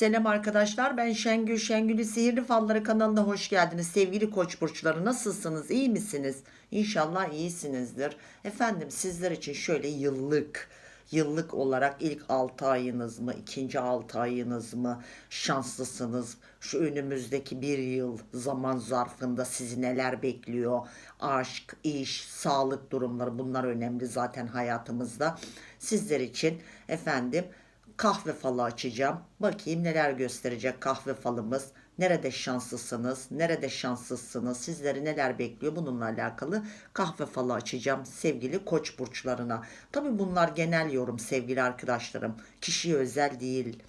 Selam arkadaşlar ben Şengül Şengül'ü Sihirli Falları kanalına hoş geldiniz. Sevgili koç burçları nasılsınız iyi misiniz? İnşallah iyisinizdir. Efendim sizler için şöyle yıllık yıllık olarak ilk 6 ayınız mı ikinci 6 ayınız mı şanslısınız? Şu önümüzdeki bir yıl zaman zarfında sizi neler bekliyor? Aşk, iş, sağlık durumları bunlar önemli zaten hayatımızda. Sizler için efendim kahve falı açacağım. Bakayım neler gösterecek kahve falımız. Nerede şanslısınız, nerede şanssızsınız, sizleri neler bekliyor bununla alakalı kahve falı açacağım sevgili koç burçlarına. Tabi bunlar genel yorum sevgili arkadaşlarım. Kişiye özel değil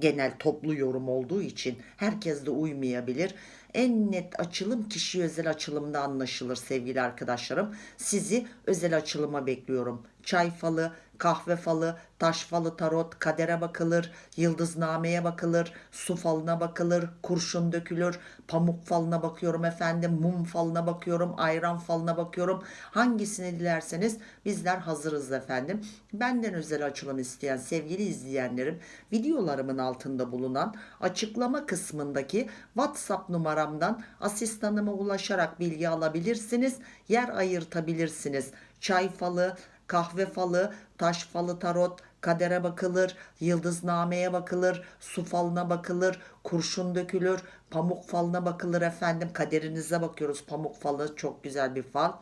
genel toplu yorum olduğu için herkes de uymayabilir. En net açılım kişi özel açılımda anlaşılır sevgili arkadaşlarım. Sizi özel açılıma bekliyorum. Çay falı, kahve falı, taş falı tarot, kadere bakılır, yıldıznameye bakılır, su falına bakılır, kurşun dökülür, pamuk falına bakıyorum efendim, mum falına bakıyorum, ayran falına bakıyorum. Hangisini dilerseniz bizler hazırız efendim. Benden özel açılım isteyen sevgili izleyenlerim videolarımın altında bulunan açıklama kısmındaki WhatsApp numaramdan asistanıma ulaşarak bilgi alabilirsiniz. Yer ayırtabilirsiniz. Çay falı, kahve falı, taş falı tarot, kadere bakılır, yıldıznameye bakılır, su falına bakılır, kurşun dökülür, pamuk falına bakılır efendim. Kaderinize bakıyoruz. Pamuk falı çok güzel bir fal.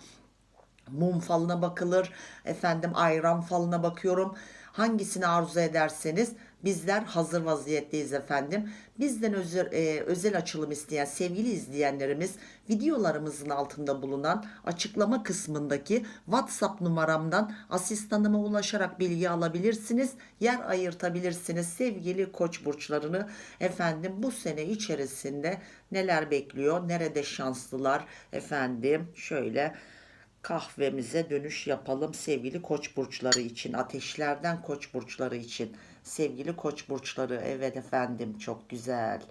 Mum falına bakılır. Efendim ayran falına bakıyorum. Hangisini arzu ederseniz bizler hazır vaziyetteyiz efendim. Bizden özel, e, özel açılım isteyen sevgili izleyenlerimiz videolarımızın altında bulunan açıklama kısmındaki WhatsApp numaramdan asistanıma ulaşarak bilgi alabilirsiniz. Yer ayırtabilirsiniz sevgili koç burçlarını. Efendim bu sene içerisinde neler bekliyor? Nerede şanslılar? Efendim şöyle kahvemize dönüş yapalım sevgili koç burçları için ateşlerden koç burçları için sevgili koç burçları evet efendim çok güzel.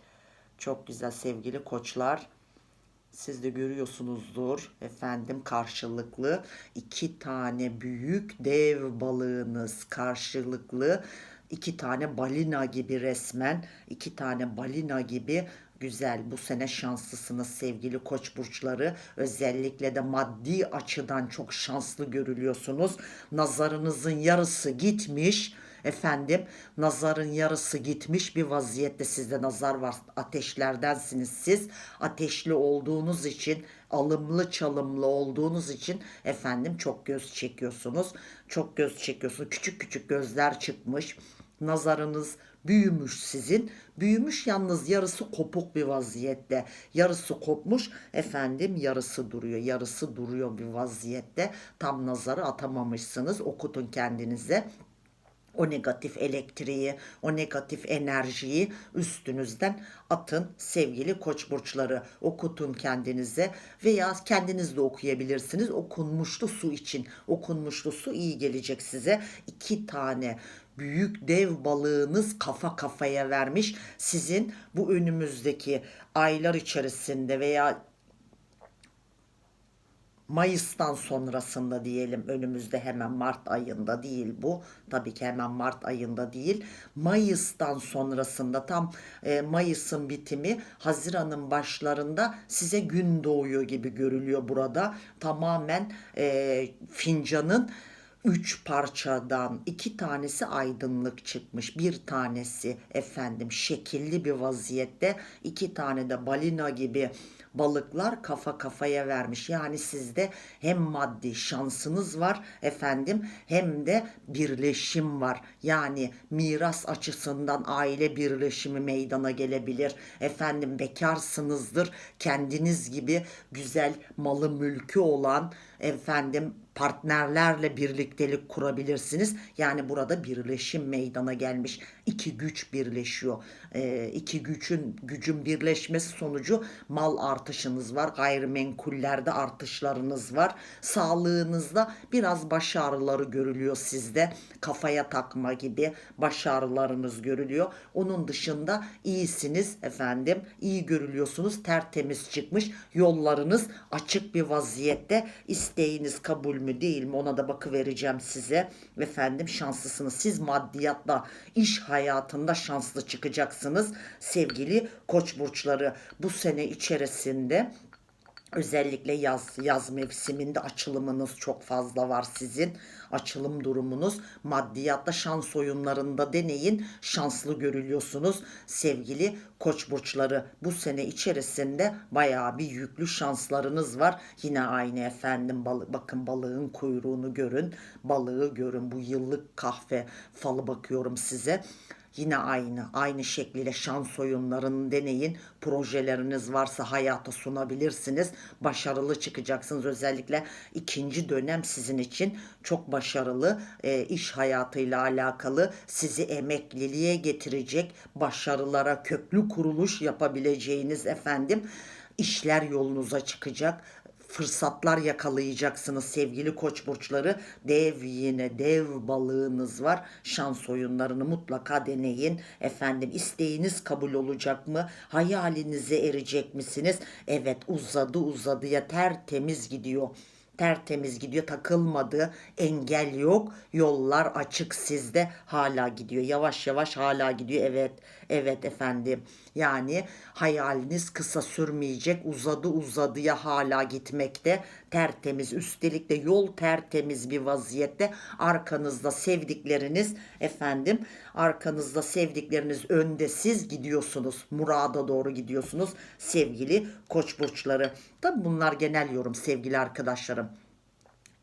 Çok güzel sevgili koçlar. Siz de görüyorsunuzdur efendim karşılıklı iki tane büyük dev balığınız karşılıklı. İki tane balina gibi resmen iki tane balina gibi güzel. Bu sene şanslısınız sevgili koç burçları. Özellikle de maddi açıdan çok şanslı görülüyorsunuz. Nazarınızın yarısı gitmiş efendim nazarın yarısı gitmiş bir vaziyette sizde nazar var ateşlerdensiniz siz ateşli olduğunuz için alımlı çalımlı olduğunuz için efendim çok göz çekiyorsunuz çok göz çekiyorsunuz küçük küçük gözler çıkmış nazarınız büyümüş sizin. Büyümüş yalnız yarısı kopuk bir vaziyette. Yarısı kopmuş efendim yarısı duruyor. Yarısı duruyor bir vaziyette. Tam nazarı atamamışsınız. Okutun kendinize o negatif elektriği, o negatif enerjiyi üstünüzden atın sevgili koç burçları. Okutun kendinize veya kendiniz de okuyabilirsiniz. Okunmuşlu su için. Okunmuşlu su iyi gelecek size. İki tane büyük dev balığınız kafa kafaya vermiş. Sizin bu önümüzdeki aylar içerisinde veya Mayıs'tan sonrasında diyelim önümüzde hemen Mart ayında değil bu. Tabii ki hemen Mart ayında değil. Mayıs'tan sonrasında tam e, Mayıs'ın bitimi Haziran'ın başlarında size gün doğuyor gibi görülüyor burada. Tamamen e, fincanın üç parçadan iki tanesi aydınlık çıkmış. Bir tanesi efendim şekilli bir vaziyette. iki tane de balina gibi balıklar kafa kafaya vermiş. Yani sizde hem maddi şansınız var efendim hem de birleşim var. Yani miras açısından aile birleşimi meydana gelebilir. Efendim bekarsınızdır. Kendiniz gibi güzel malı mülkü olan efendim partnerlerle birliktelik kurabilirsiniz. Yani burada birleşim meydana gelmiş. İki güç birleşiyor. Ee, iki gücün gücün birleşmesi sonucu mal artışınız var. Gayrimenkullerde artışlarınız var. Sağlığınızda biraz baş ağrıları görülüyor sizde. Kafaya takma gibi baş ağrılarınız görülüyor. Onun dışında iyisiniz efendim. İyi görülüyorsunuz. Tertemiz çıkmış. Yollarınız açık bir vaziyette. İsteğiniz kabul mü değil mi ona da bakıvereceğim size. Efendim şanslısınız. Siz maddiyatla, iş hayatında şanslı çıkacaksınız. Sevgili koç burçları bu sene içerisinde Özellikle yaz yaz mevsiminde açılımınız çok fazla var sizin. Açılım durumunuz maddiyatta şans oyunlarında deneyin. Şanslı görülüyorsunuz sevgili koç burçları. Bu sene içerisinde bayağı bir yüklü şanslarınız var. Yine aynı efendim balık bakın balığın kuyruğunu görün. Balığı görün. Bu yıllık kahve falı bakıyorum size. Yine aynı, aynı şekliyle şans oyunlarını deneyin. Projeleriniz varsa hayata sunabilirsiniz. Başarılı çıkacaksınız. Özellikle ikinci dönem sizin için çok başarılı e, iş hayatıyla alakalı sizi emekliliğe getirecek başarılara köklü kuruluş yapabileceğiniz efendim işler yolunuza çıkacak fırsatlar yakalayacaksınız sevgili koç burçları. Dev yine dev balığınız var. Şans oyunlarını mutlaka deneyin. Efendim isteğiniz kabul olacak mı? Hayalinize erecek misiniz? Evet uzadı uzadıya tertemiz gidiyor tertemiz gidiyor takılmadı engel yok. Yollar açık sizde hala gidiyor. Yavaş yavaş hala gidiyor. Evet evet efendim. Yani hayaliniz kısa sürmeyecek uzadı uzadıya hala gitmekte tertemiz üstelik de yol tertemiz bir vaziyette. Arkanızda sevdikleriniz efendim arkanızda sevdikleriniz önde siz gidiyorsunuz murada doğru gidiyorsunuz sevgili koç burçları. Tabi bunlar genel yorum sevgili arkadaşlarım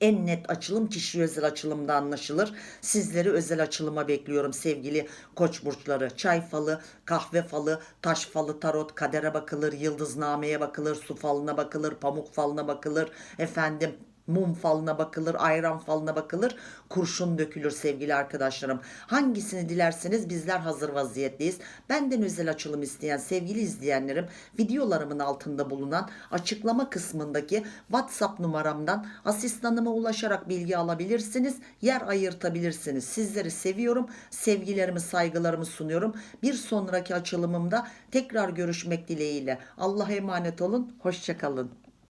en net açılım kişi özel açılımda anlaşılır. Sizleri özel açılıma bekliyorum sevgili koç burçları. Çay falı, kahve falı, taş falı, tarot, kadere bakılır, yıldıznameye bakılır, su falına bakılır, pamuk falına bakılır. Efendim mum falına bakılır, ayran falına bakılır, kurşun dökülür sevgili arkadaşlarım. Hangisini dilerseniz bizler hazır vaziyetteyiz. Benden özel açılım isteyen sevgili izleyenlerim videolarımın altında bulunan açıklama kısmındaki WhatsApp numaramdan asistanıma ulaşarak bilgi alabilirsiniz. Yer ayırtabilirsiniz. Sizleri seviyorum. Sevgilerimi, saygılarımı sunuyorum. Bir sonraki açılımımda tekrar görüşmek dileğiyle. Allah'a emanet olun. Hoşçakalın.